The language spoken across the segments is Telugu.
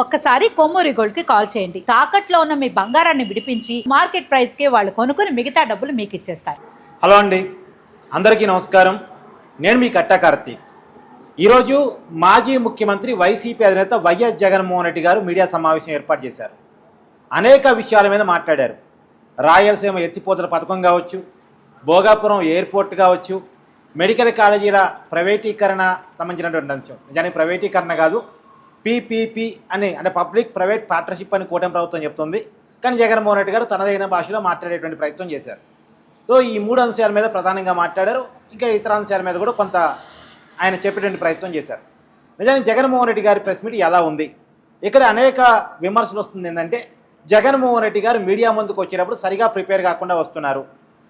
ఒక్కసారి కొమ్మూరి గోల్డ్కి కాల్ చేయండి. తాకట్లో ఉన్న మీ బంగారాన్ని విడిపించి మార్కెట్ ప్రైస్కి వాళ్ళు కొనుక్కుని మిగతా డబ్బులు మీకు ఇచ్చేస్తారు. హలో అండి. అందరికీ నమస్కారం. నేను మీ కట్టా కార్తీక్. ఈరోజు మాజీ ముఖ్యమంత్రి వైసీపీ అధినేత వైఎస్ జగన్మోహన్ రెడ్డి గారు మీడియా సమావేశం ఏర్పాటు చేశారు. అనేక విషయాల మీద మాట్లాడారు. రాయలసీమ ఎత్తిపోతల పథకం కావచ్చు భోగాపురం ఎయిర్పోర్ట్ కావచ్చు మెడికల్ కాలేజీల ప్రైవేటీకరణ సంబంధించినటువంటి అంశం. నిజానికి ప్రైవేటీకరణ కాదు పీపీపీ అని అంటే పబ్లిక్ ప్రైవేట్ పార్ట్నర్షిప్ అని కూటమి ప్రభుత్వం చెప్తుంది. కానీ జగన్మోహన్ రెడ్డి గారు తనదైన భాషలో మాట్లాడేటువంటి ప్రయత్నం చేశారు. సో ఈ మూడు అంశాల మీద ప్రధానంగా మాట్లాడారు. ఇంకా ఇతర అంశాల మీద కూడా కొంత ఆయన చెప్పేటువంటి ప్రయత్నం చేశారు. నిజానికి జగన్మోహన్ రెడ్డి గారి ప్రెస్ మీట్ ఎలా ఉంది? ఇక్కడ అనేక విమర్శలు వస్తుంది ఏంటంటే జగన్మోహన్ రెడ్డి గారు మీడియా ముందుకు వచ్చేటప్పుడు సరిగా ప్రిపేర్ కాకుండా వస్తున్నారు.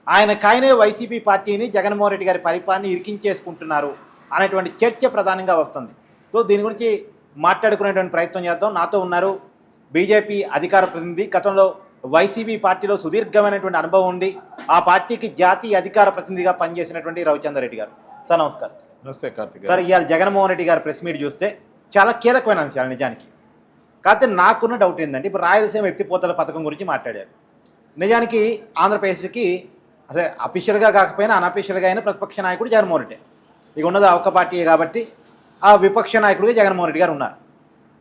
ఆయన కాయనే వైసీపీ పార్టీని జగన్మోహన్ రెడ్డి గారి పరిపాలన ఇరికించేసుకుంటున్నారు అనేటువంటి చర్చ ప్రధానంగా వస్తుంది. సో దీని గురించి మాట్లాడుకునేటువంటి ప్రయత్నం చేద్దాం. నాతో ఉన్నారు బీజేపీ అధికార ప్రతినిధి గతంలో వైసీపీ పార్టీలో సుదీర్ఘమైనటువంటి అనుభవం ఉండి ఆ పార్టీకి జాతీయ అధికార ప్రతినిధిగా పనిచేసినటువంటి రవిచంద్ర రెడ్డి గారు. సార్ నమస్కారం. నమస్తే కార్తిక్ సార్ ఇవాళ జగన్మోహన్ రెడ్డి గారి ప్రెస్ మీట్ చూస్తే చాలా కీలకమైన అంశాలు నిజానికి. కాకపోతే నాకున్న డౌట్ ఏంటంటే ఇప్పుడు రాయలసీమ ఎత్తిపోతల పథకం గురించి మాట్లాడారు. నిజానికి ఆంధ్రప్రదేశ్కి అదే అఫీషియల్గా కాకపోయినా అనఫీషియల్గా అయినా ప్రతిపక్ష నాయకుడు జగన్మోహన్ రెడ్డి. ఇక ఉన్నది ఒక్క పార్టీయే కాబట్టి ఆ విపక్ష నాయకుడిగా జగన్మోహన్ రెడ్డి గారు ఉన్నారు.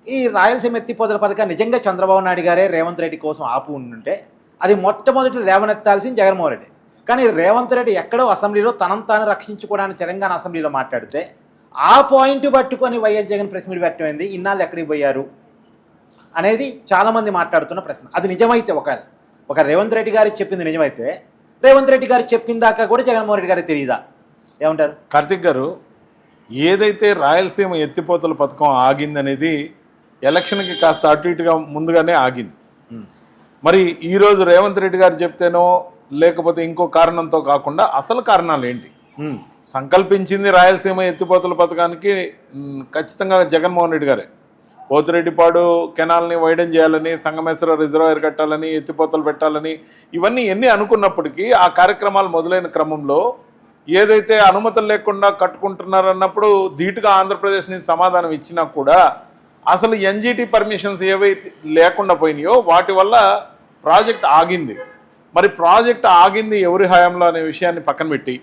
ఈ రాయలసీమ ఎత్తిపోతల పథకాన్ని నిజంగా చంద్రబాబు నాయుడు గారే రేవంత్ రెడ్డి కోసం ఆపు ఉండుంటే అది మొట్టమొదటి రేవనెత్తాల్సింది జగన్మోహన్ రెడ్డి. కానీ రేవంత్ రెడ్డి ఎక్కడో అసెంబ్లీలో తనంతాను తాను రక్షించుకోవడానికి తెలంగాణ అసెంబ్లీలో మాట్లాడితే ఆ పాయింట్ పట్టుకొని వైఎస్ జగన్ ప్రెస్ మీట్ పెట్టమైంది ఇన్నాళ్ళు ఎక్కడికి పోయారు? అనేది చాలామంది మాట్లాడుతున్న ప్రశ్న. అది నిజమైతే ఒక ఒక రేవంత్ రెడ్డి గారు చెప్పింది నిజమైతే రేవంత్ రెడ్డి గారు చెప్పిన దాకా కూడా జగన్మోహన్ రెడ్డి గారికి తెలియదా ఏమంటారు? కార్తిక్ గారు ఏదైతే రాయలసీమ ఎత్తిపోతల పథకం ఆగిందనేది ఎలక్షన్కి కాస్త అటు ఇటుగా ముందుగానే ఆగింది. మరి ఈరోజు రేవంత్ రెడ్డి గారు చెప్తేనో లేకపోతే ఇంకో కారణంతో కాకుండా అసలు కారణాలు ఏంటి. సంకల్పించింది రాయలసీమ ఎత్తిపోతల పథకానికి ఖచ్చితంగా జగన్మోహన్ రెడ్డి గారే పోతిరెడ్డిపాడు కెనాల్ని వైడన్ చేయాలని సంగమేశ్వర రిజర్వాయర్ కట్టాలని ఎత్తిపోతలు పెట్టాలని ఇవన్నీ ఎన్ని అనుకున్నప్పటికీ ఆ కార్యక్రమాలు మొదలైన క్రమంలో ఏదైతే అనుమతులు లేకుండా కట్టుకుంటున్నారన్నప్పుడు ధీటుగా ఆంధ్రప్రదేశ్ నుంచి సమాధానం ఇచ్చినా కూడా అసలు ఎన్జిటి పర్మిషన్స్ ఏవైతే లేకుండా పోయినాయో వాటి వల్ల ప్రాజెక్ట్ ఆగింది మరి ప్రాజెక్ట్ ఆగింది ఎవరి హయాంలో అనే విషయాన్ని పక్కన పెట్టి.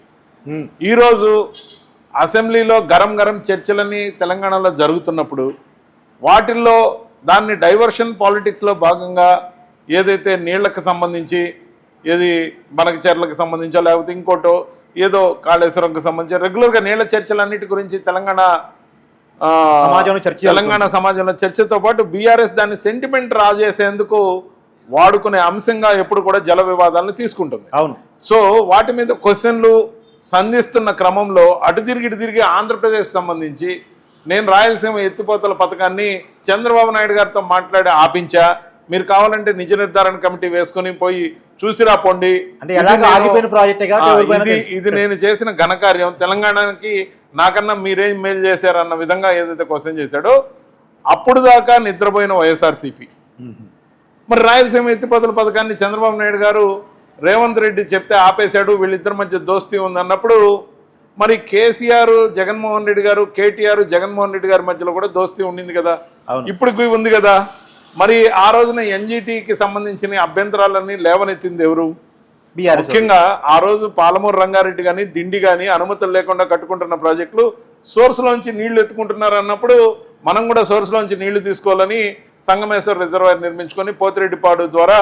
ఈరోజు అసెంబ్లీలో గరం గరం చర్చలని తెలంగాణలో జరుగుతున్నప్పుడు వాటిల్లో దాన్ని డైవర్షన్ పాలిటిక్స్లో భాగంగా ఏదైతే నీళ్ళకు సంబంధించి ఏది మనకి చెర్లకు సంబంధించో లేకపోతే ఇంకోటో ఏదో కాళేశ్వరంకి సంబంధించి రెగ్యులర్గా నీళ్ళ చర్చలన్నిటి గురించి తెలంగాణ సమాజంలో చర్చ తెలంగాణ సమాజంలో చర్చతో పాటు బీఆర్ఎస్ దాన్ని సెంటిమెంట్ రాజేసేందుకు వాడుకునే అంశంగా ఎప్పుడు కూడా జల వివాదాలను తీసుకుంటుంది. అవును. సో వాటి మీద క్వశ్చన్లు సంధిస్తున్న క్రమంలో అటు తిరిగి ఇటు తిరిగి ఆంధ్రప్రదేశ్ సంబంధించి నేను రాయలసీమ ఎత్తిపోతల పథకాన్ని చంద్రబాబు నాయుడు గారితో మాట్లాడి ఆపించా మీరు కావాలంటే నిజ నిర్ధారణ కమిటీ వేసుకొని పోయి చూసిరా పొండి అంటే ఎలాగో ఇది నేను- ఇది చేసిన ఘనకార్యం తెలంగాణకి నాకన్నా మీరేం మేలు చేశారన్న విధంగా ఏదైతే క్వశ్చన్ చేశాడో అప్పుడు దాకా నిద్రపోయిన వైఎస్ఆర్సీపీ. మరి రాయలసీమ ఎత్తిపోతల పథకాన్ని చంద్రబాబు నాయుడు గారు రేవంత్ రెడ్డి చెప్తే ఆపేశాడు వీళ్ళిద్దరి మధ్య దోస్తీ ఉంది అన్నప్పుడు మరి కేసీఆర్ జగన్మోహన్ రెడ్డి గారు కేటీఆర్ జగన్మోహన్ రెడ్డి గారి మధ్యలో కూడా దోస్తీ ఉండింది కదా. ఇప్పటికి ఉంది కదా. మరి ఆ రోజున ఎన్జిటికి సంబంధించిన అభ్యంతరాలన్నీ లేవనెత్తింది ఎవరు? ముఖ్యంగా ఆ రోజు పాలమూరు రంగారెడ్డి కానీ దిండి కానీ అనుమతులు లేకుండా కట్టుకుంటున్న ప్రాజెక్టులు సోర్స్ లోంచి నీళ్ళు ఎత్తుకుంటున్నారు అన్నప్పుడు మనం కూడా సోర్స్ లోంచి నీళ్ళు తీసుకోవాలని సంగమేశ్వర రిజర్వాయర్ నిర్మించుకొని పోతిరెడ్డిపాడు ద్వారా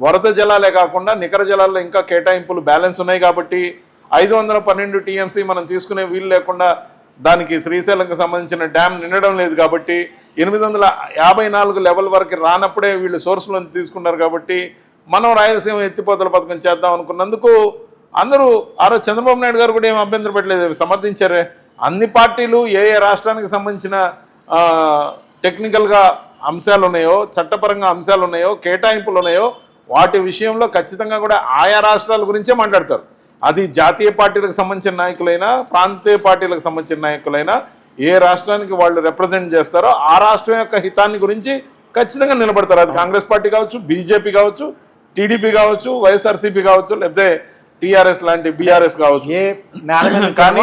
వరద జలాలే కాకుండా నికర జలాల్లో ఇంకా కేటాయింపులు బ్యాలెన్స్ ఉన్నాయి కాబట్టి ఐదు వందల పన్నెండు టీఎంసీ మనం తీసుకునే వీలు లేకుండా దానికి శ్రీశైలంకి సంబంధించిన డ్యామ్ నిండడం లేదు కాబట్టి ఎనిమిది వందల యాభై నాలుగు లెవెల్ వరకు రానప్పుడే వీళ్ళు సోర్సులను తీసుకున్నారు కాబట్టి మనం రాయలసీమ ఎత్తిపోతల పథకం చేద్దాం అనుకున్నందుకు అందరూ ఆ రోజు చంద్రబాబు నాయుడు గారు కూడా ఏం అభ్యంతరం పెట్టలేదు. సమర్థించారే. అన్ని పార్టీలు ఏ ఏ రాష్ట్రానికి సంబంధించిన టెక్నికల్గా అంశాలు ఉన్నాయో చట్టపరంగా అంశాలు ఉన్నాయో కేటాయింపులు ఉన్నాయో వాటి విషయంలో ఖచ్చితంగా కూడా ఆయా రాష్ట్రాల గురించే మాట్లాడతారు. అది జాతీయ పార్టీలకు సంబంధించిన నాయకులైనా ప్రాంతీయ పార్టీలకు సంబంధించిన నాయకులైనా ఏ రాష్ట్రానికి వాళ్ళు రిప్రజెంట్ చేస్తారో ఆ రాష్ట్రం యొక్క హితాన్ని గురించి ఖచ్చితంగా నిలబడతారు. అది కాంగ్రెస్ పార్టీ కావచ్చు బీజేపీ కావచ్చు టీడీపీ కావచ్చు వైఎస్ఆర్సీపీ కావచ్చు లేకపోతే టిఆర్ఎస్ లాంటి బీఆర్ఎస్ కావచ్చు. కానీ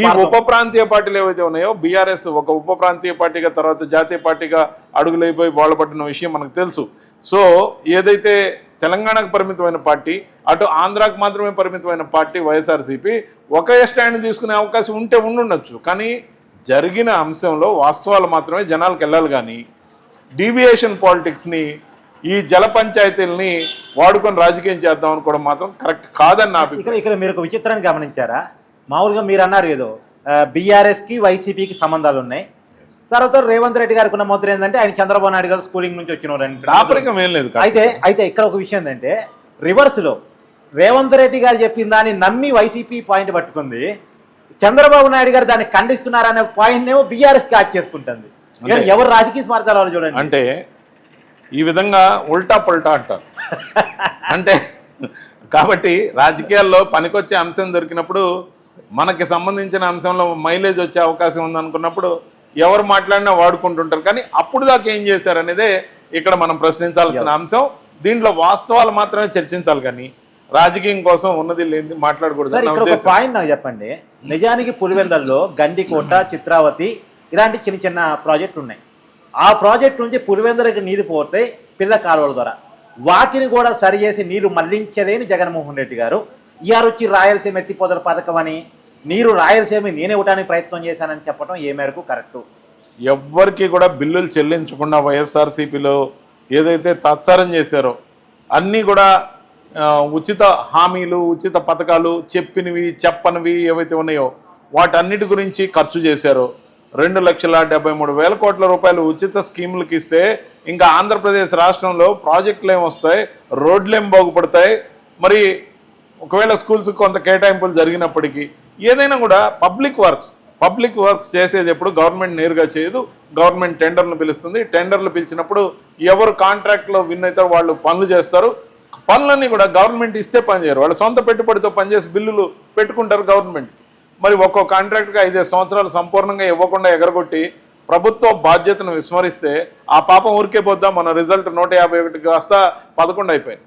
ఈ. ఉప ప్రాంతీయ పార్టీలు ఏవైతే ఉన్నాయో బీఆర్ఎస్ ఒక ఉప ప్రాంతీయ పార్టీగా తర్వాత జాతీయ పార్టీగా అడుగులైపోయి బాధపడిన విషయం మనకు తెలుసు. సో ఏదైతే తెలంగాణకు పరిమితమైన పార్టీ అటు ఆంధ్రాకు మాత్రమే పరిమితమైన పార్టీ వైఎస్ఆర్సీపీ. ఒకే స్టాండ్ తీసుకునే అవకాశం ఉంటే ఉండుండొచ్చు కానీ జరిగిన అంశంలో వాస్తవాలు మాత్రమే జనాలకు వెళ్ళాలి కానీ డీవియేషన్ పాలిటిక్స్ని ఈ జల పంచాయతీల్ని వాడుకొని రాజకీయం చేద్దాం అనుకోవడం మాత్రం కరెక్ట్ కాదని నా ఇక్కడ ఇక్కడ మీరు ఒక విచిత్రాన్ని గమనించారా? మామూలుగా మీరు అన్నారు ఏదో బీఆర్ఎస్కి వైసీపీకి సంబంధాలు ఉన్నాయి. తర్వాత రేవంత్ రెడ్డి గారికి ఉన్న ముద్ర ఏంటంటే ఆయన చంద్రబాబు నాయుడు గారు స్కూలింగ్ నుంచి వచ్చిన లేదు. అయితే అయితే ఇక్కడ ఒక విషయం ఏంటంటే రివర్స్లో రేవంత్ రెడ్డి గారు చెప్పిన దాన్ని నమ్మి వైసీపీ పాయింట్ పట్టుకుంది. చంద్రబాబు నాయుడు గారు దాన్ని ఖండిస్తున్నారనే పాయింట్ ఏమో బీఆర్ఎస్ క్యాచ్ చేసుకుంటుంది. ఎవరు రాజకీయ స్వార్థాలు వాళ్ళు చూడండి. అంటే ఈ విధంగా ఉల్టా పల్టా అంటారు. అంటే కాబట్టి రాజకీయాల్లో పనికొచ్చే అంశం దొరికినప్పుడు మనకి సంబంధించిన అంశంలో మైలేజ్ వచ్చే అవకాశం ఉందనుకున్నప్పుడు ఎవరు మాట్లాడినా వాడుకుంటుంటారు. కానీ అప్పుడు దాకా ఏం చేశారు అనేదే ఇక్కడ మనం ప్రశ్నించాల్సిన అంశం. దీంట్లో వాస్తవాలు మాత్రమే చర్చించాలి కానీ రాజకీయం కోసం ఉన్నది లేనిది మాట్లాడకూడదు. పాయింట్ నాకు చెప్పండి. నిజానికి పులివెందల్లో గండికోట చిత్రావతి ఇలాంటి చిన్న చిన్న ప్రాజెక్టులు ఉన్నాయి. ఆ ప్రాజెక్ట్ నుంచి పులివెందలకి నీరు పోతే పిల్ల కాలువల ద్వారా. వాటిని కూడా సరి చేసి నీళ్ళు మళ్ళించేదేని జగన్మోహన్ రెడ్డి గారు. ఇయారు వచ్చి రాయలసీమ ఎత్తిపోతల పథకం అని నీరు రాయలసీమ నేనే ఇవ్వడానికి ప్రయత్నం చేశానని చెప్పడం ఏ మేరకు కరెక్టు? ఎవ్వరికి కూడా బిల్లులు చెల్లించకుండా వైఎస్ఆర్సీపీలో ఏదైతే తత్సారం చేశారో అన్నీ కూడా ఉచిత హామీలు ఉచిత పథకాలు చెప్పినవి చెప్పనివి ఏవైతే ఉన్నాయో వాటన్నిటి గురించి ఖర్చు చేశారో రెండు లక్షల డెబ్బై మూడు వేల కోట్ల రూపాయలు ఉచిత స్కీములకి ఇస్తే ఇంకా ఆంధ్రప్రదేశ్ రాష్ట్రంలో ప్రాజెక్టులు ఏమి వస్తాయి రోడ్లు ఏం బాగుపడతాయి మరి ఒకవేళ స్కూల్స్ కొంత కేటాయింపులు జరిగినప్పటికీ ఏదైనా కూడా పబ్లిక్ వర్క్స్ పబ్లిక్ వర్క్స్ చేసేది ఎప్పుడు గవర్నమెంట్ నేరుగా చేయదు. గవర్నమెంట్ టెండర్లు పిలుస్తుంది. టెండర్లు పిలిచినప్పుడు ఎవరు కాంట్రాక్ట్లో విన్ అవుతారో వాళ్ళు పనులు చేస్తారు. పనులన్నీ కూడా గవర్నమెంట్ ఇస్తే పనిచేయరు వాళ్ళ సొంత పెట్టుబడితో పనిచేసి బిల్లులు పెట్టుకుంటారు గవర్నమెంట్. మరి ఒక్కో కాంట్రాక్ట్గా ఐదేదు సంవత్సరాలు సంపూర్ణంగా ఇవ్వకుండా ఎగరగొట్టి ప్రభుత్వ బాధ్యతను విస్మరిస్తే ఆ పాపం ఊరికే పోద్దాం మన రిజల్ట్ నూట యాభై ఒకటి కాస్త పదకొండు అయిపోయింది.